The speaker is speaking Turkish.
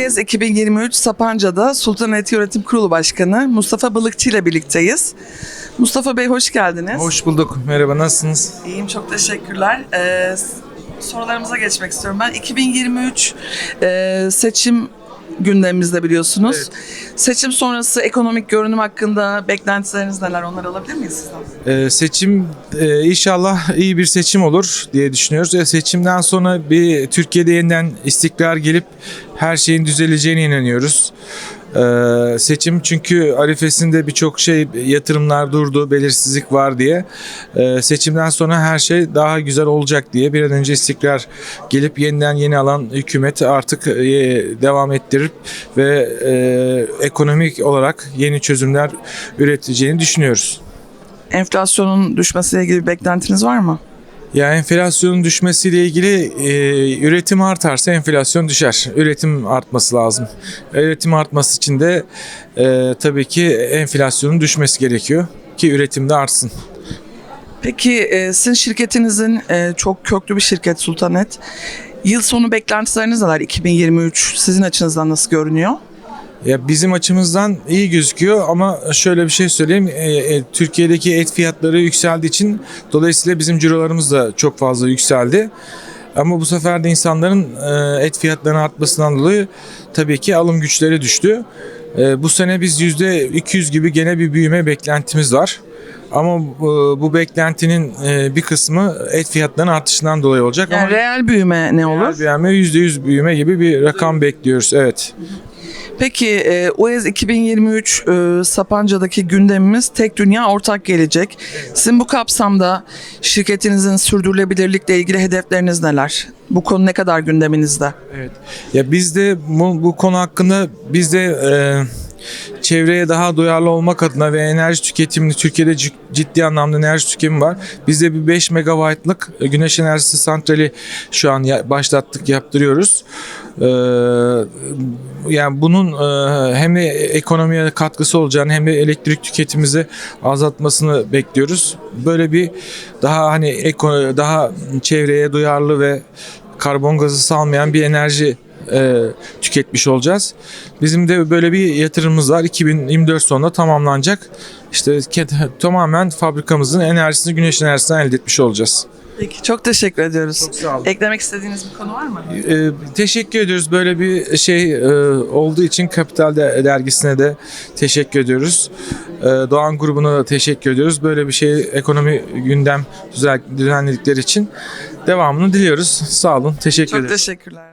UEZ 2023 Sapanca'da Sultanahmet Yönetim Kurulu Başkanı Mustafa Balıkçı ile birlikteyiz. Mustafa Bey hoş geldiniz. Hoş bulduk. Merhaba, nasılsınız? İyiyim çok teşekkürler. Ee, sorularımıza geçmek istiyorum. Ben 2023 e, seçim gündemimizde biliyorsunuz. Seçim sonrası ekonomik görünüm hakkında beklentileriniz neler? Onları alabilir miyiz sizden? Ee, seçim e, inşallah iyi bir seçim olur diye düşünüyoruz. E, seçimden sonra bir Türkiye'de yeniden istikrar gelip her şeyin düzeleceğine inanıyoruz. Ee, seçim çünkü arifesinde birçok şey yatırımlar durdu, belirsizlik var diye. Ee, seçimden sonra her şey daha güzel olacak diye bir an önce istikrar gelip yeniden yeni alan hükümet artık e, devam ettirip ve e, ekonomik olarak yeni çözümler üreteceğini düşünüyoruz. Enflasyonun düşmesiyle ilgili bir beklentiniz var mı? Ya enflasyonun düşmesiyle ilgili e, üretim artarsa enflasyon düşer. Üretim artması lazım. Üretim artması için de e, tabii ki enflasyonun düşmesi gerekiyor ki üretim de artsın. Peki e, sizin şirketinizin e, çok köklü bir şirket Sultanet. Yıl sonu beklentileriniz neler? 2023 sizin açınızdan nasıl görünüyor? Ya bizim açımızdan iyi gözüküyor ama şöyle bir şey söyleyeyim. E, e, Türkiye'deki et fiyatları yükseldiği için dolayısıyla bizim cirolarımız da çok fazla yükseldi. Ama bu sefer de insanların e, et fiyatlarının artmasından dolayı tabii ki alım güçleri düştü. E, bu sene biz %200 gibi gene bir büyüme beklentimiz var. Ama bu, bu beklentinin e, bir kısmı et fiyatlarının artışından dolayı olacak. Yani ama reel büyüme ne olur? büyüme %100 büyüme gibi bir rakam bekliyoruz. Evet. Peki e, UEZ 2023 e, Sapanca'daki gündemimiz tek dünya ortak gelecek. Sizin bu kapsamda şirketinizin sürdürülebilirlikle ilgili hedefleriniz neler? Bu konu ne kadar gündeminizde? Evet. Ya biz de bu, bu konu hakkında biz de e, çevreye daha duyarlı olmak adına ve enerji tüketimini Türkiye'de ciddi anlamda enerji tüketimi var. Biz de bir 5 megawattlık güneş enerjisi santrali şu an başlattık yaptırıyoruz. Ee, yani bunun e, hem de ekonomiye katkısı olacağını hem de elektrik tüketimimizi azaltmasını bekliyoruz. Böyle bir daha hani daha çevreye duyarlı ve karbon gazı salmayan bir enerji e, tüketmiş olacağız. Bizim de böyle bir yatırımımız var. 2024 sonunda tamamlanacak. İşte tamamen fabrikamızın enerjisini güneş enerjisinden elde etmiş olacağız. Peki çok teşekkür ediyoruz. Çok sağ olun. Eklemek istediğiniz bir konu var mı? E, teşekkür ediyoruz böyle bir şey e, olduğu için Kapital de- dergisine de teşekkür ediyoruz. E, Doğan grubuna da teşekkür ediyoruz. Böyle bir şey ekonomi gündem düzen- düzenledikleri için devamını diliyoruz. Sağ olun. Teşekkür Çok ederiz. teşekkürler.